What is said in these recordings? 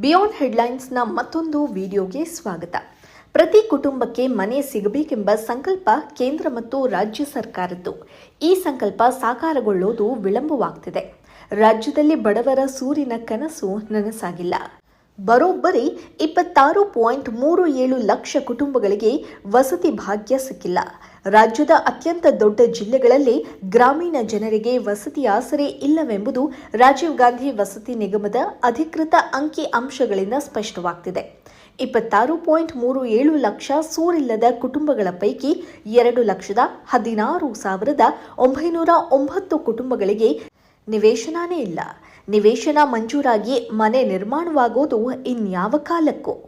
Beyond ಹೆಡ್ಲೈನ್ಸ್ನ ಮತ್ತೊಂದು ವಿಡಿಯೋಗೆ ಸ್ವಾಗತ. ಪ್ರತಿ ಕುಟುಂಬಕ್ಕೆ ಮನೆ ಸಿಗಬೇಕೆಂಬ ಸಂಕಲ್ಪ ಕೇಂದ್ರ ಮತ್ತು ರಾಜ್ಯ ಸರ್ಕಾರದ್ದು. ಈ ಸಂಕಲ್ಪ ಸಾಕಾರಗೊಳ್ಳೋದು ವಿಳಂಬವಾಗ್ತಿದೆ. ರಾಜ್ಯದಲ್ಲಿ ಬಡವರ ಸೂರಿನ ಕನಸು ನನಸಾಗಿಲ್ಲ. ಬರೋಬ್ಬರಿ ಇಪ್ಪತ್ತಾರು ಪಾಯಿಂಟ್ ಮೂರು ಏಳು ಲಕ್ಷ ಕುಟುಂಬಗಳಿಗೆ ವಸತಿ ಭಾಗ್ಯ ಸಿಕ್ಕಿಲ್ಲ. ರಾಜ್ಯದ ಅತ್ಯಂತ ದೊಡ್ಡ ಜಿಲ್ಲೆಗಳಲ್ಲಿ ಗ್ರಾಮೀಣ ಜನರಿಗೆ ವಸತಿ ಆಸರೆ ಇಲ್ಲವೆಂಬುದು ರಾಜೀವ್ ಗಾಂಧಿ ವಸತಿ ನಿಗಮದ ಅಧಿಕೃತ ಅಂಕಿ ಅಂಶಗಳಿಂದ ಸ್ಪಷ್ಟವಾಗ್ತಿದೆ. ಇಪ್ಪತ್ತಾರು ಪಾಯಿಂಟ್ ಮೂರು ಏಳು ಲಕ್ಷ ಸೂರಿಲ್ಲದ ಕುಟುಂಬಗಳ ಪೈಕಿ ಎರಡು ಲಕ್ಷದ ಹದಿನಾರು ಸಾವಿರದ ಒಂಬೈನೂರ ಒಂಬತ್ತು ಕುಟುಂಬಗಳಿಗೆ ನಿವೇಶನಾನೇ ಇಲ್ಲ. ನಿವೇಶನ ಮಂಜೂರಾಗಿ ಮನೆ ನಿರ್ಮಾಣವಾಗೋದು ಇನ್ಯಾವ ಕಾಲಕ್ಕೂ.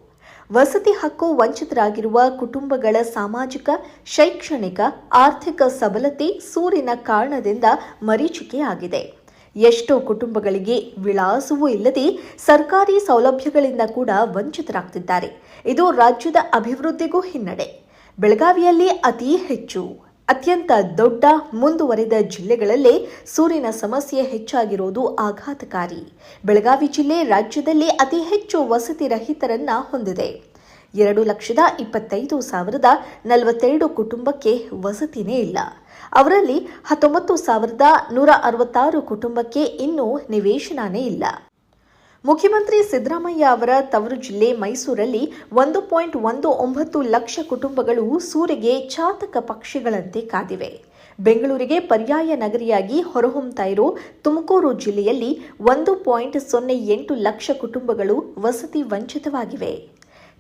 ವಸತಿ ಹಕ್ಕು ವಂಚಿತರಾಗಿರುವ ಕುಟುಂಬಗಳ ಸಾಮಾಜಿಕ, ಶೈಕ್ಷಣಿಕ, ಆರ್ಥಿಕ ಸಬಲತೆ ಸೂರಿನ ಕಾರಣದಿಂದ ಮರೀಚಿಕೆಯಾಗಿದೆ. ಎಷ್ಟೋ ಕುಟುಂಬಗಳಿಗೆ ವಿಳಾಸವೂ ಇಲ್ಲದೆ ಸರ್ಕಾರಿ ಸೌಲಭ್ಯಗಳಿಂದ ಕೂಡ ವಂಚಿತರಾಗ್ತಿದ್ದಾರೆ. ಇದು ರಾಜ್ಯದ ಅಭಿವೃದ್ಧಿಗೂ ಹಿನ್ನಡೆ. ಬೆಳಗಾವಿಯಲ್ಲಿ ಅತಿ ಹೆಚ್ಚು. ಅತ್ಯಂತ ದೊಡ್ಡ ಮುಂದುವರೆದ ಜಿಲ್ಲೆಗಳಲ್ಲೇ ಸೂರ್ಯನ ಸಮಸ್ಯೆ ಹೆಚ್ಚಾಗಿರುವುದು ಆಘಾತಕಾರಿ. ಬೆಳಗಾವಿ ಜಿಲ್ಲೆ ರಾಜ್ಯದಲ್ಲಿ ಅತಿ ಹೆಚ್ಚು ವಸತಿ ರಹಿತರನ್ನ ಹೊಂದಿದೆ. ಎರಡು ಲಕ್ಷದ ಇಪ್ಪತ್ತೈದು ಸಾವಿರದ ನಲವತ್ತೆರಡು ಕುಟುಂಬಕ್ಕೆ ವಸತಿನೇ ಇಲ್ಲ. ಅವರಲ್ಲಿ ಹತ್ತೊಂಬತ್ತು ಸಾವಿರದ ನೂರ ಅರವತ್ತಾರು ಕುಟುಂಬಕ್ಕೆ ಇನ್ನೂ ನಿವೇಶನನೇ ಇಲ್ಲ. ಮುಖ್ಯಮಂತ್ರಿ ಸಿದ್ದರಾಮಯ್ಯ ಅವರ ತವರು ಜಿಲ್ಲೆ ಮೈಸೂರಲ್ಲಿ ಒಂದು ಪಾಯಿಂಟ್ ಒಂದು ಒಂಬತ್ತು ಲಕ್ಷ ಕುಟುಂಬಗಳು ಸೂರಿಗೆ ಚಾತಕ ಪಕ್ಷಿಗಳಂತೆ ಕಾದಿವೆ. ಬೆಂಗಳೂರಿಗೆ ಪರ್ಯಾಯ ನಗರಿಯಾಗಿ ಹೊರಹೊಮ್ತಾ ಇರೋ ತುಮಕೂರು ಜಿಲ್ಲೆಯಲ್ಲಿ ಒಂದು ಪಾಯಿಂಟ್ ಸೊನ್ನೆ ಎಂಟು ಲಕ್ಷ ಕುಟುಂಬಗಳು ವಸತಿ ವಂಚಿತವಾಗಿವೆ.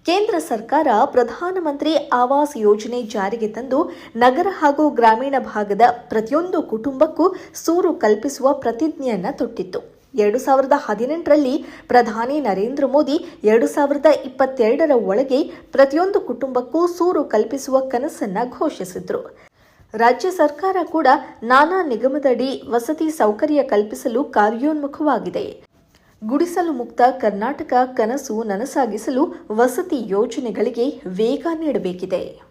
ಕೇಂದ್ರ ಸರ್ಕಾರ ಪ್ರಧಾನಮಂತ್ರಿ ಆವಾಸ್ ಯೋಜನೆ ಜಾರಿಗೆ ತಂದು ನಗರ ಹಾಗೂ ಗ್ರಾಮೀಣ ಭಾಗದ ಪ್ರತಿಯೊಂದು ಕುಟುಂಬಕ್ಕೂ ಸೂರು ಕಲ್ಪಿಸುವ ಪ್ರತಿಜ್ಞೆಯನ್ನು ತೊಟ್ಟಿತ್ತು. ಎರಡು ಸಾವಿರದ ಹದಿನೆಂಟರಲ್ಲಿ ಪ್ರಧಾನಿ ನರೇಂದ್ರ ಮೋದಿ ಎರಡು ಸಾವಿರದ ಇಪ್ಪತ್ತೆರಡರ ಒಳಗೆ ಪ್ರತಿಯೊಂದು ಕುಟುಂಬಕ್ಕೂ ಸೂರು ಕಲ್ಪಿಸುವ ಕನಸನ್ನ ಘೋಷಿಸಿದ್ರು. ರಾಜ್ಯ ಸರ್ಕಾರ ಕೂಡ ನಾನಾ ನಿಗಮದಡಿ ವಸತಿ ಸೌಕರ್ಯ ಕಲ್ಪಿಸಲು ಕಾರ್ಯೋನ್ಮುಖವಾಗಿದೆ. ಗುಡಿಸಲು ಮುಕ್ತ ಕರ್ನಾಟಕ ಕನಸು ನನಸಾಗಿಸಲು ವಸತಿ ಯೋಜನೆಗಳಿಗೆ ವೇಗ ನೀಡಬೇಕಿದೆ.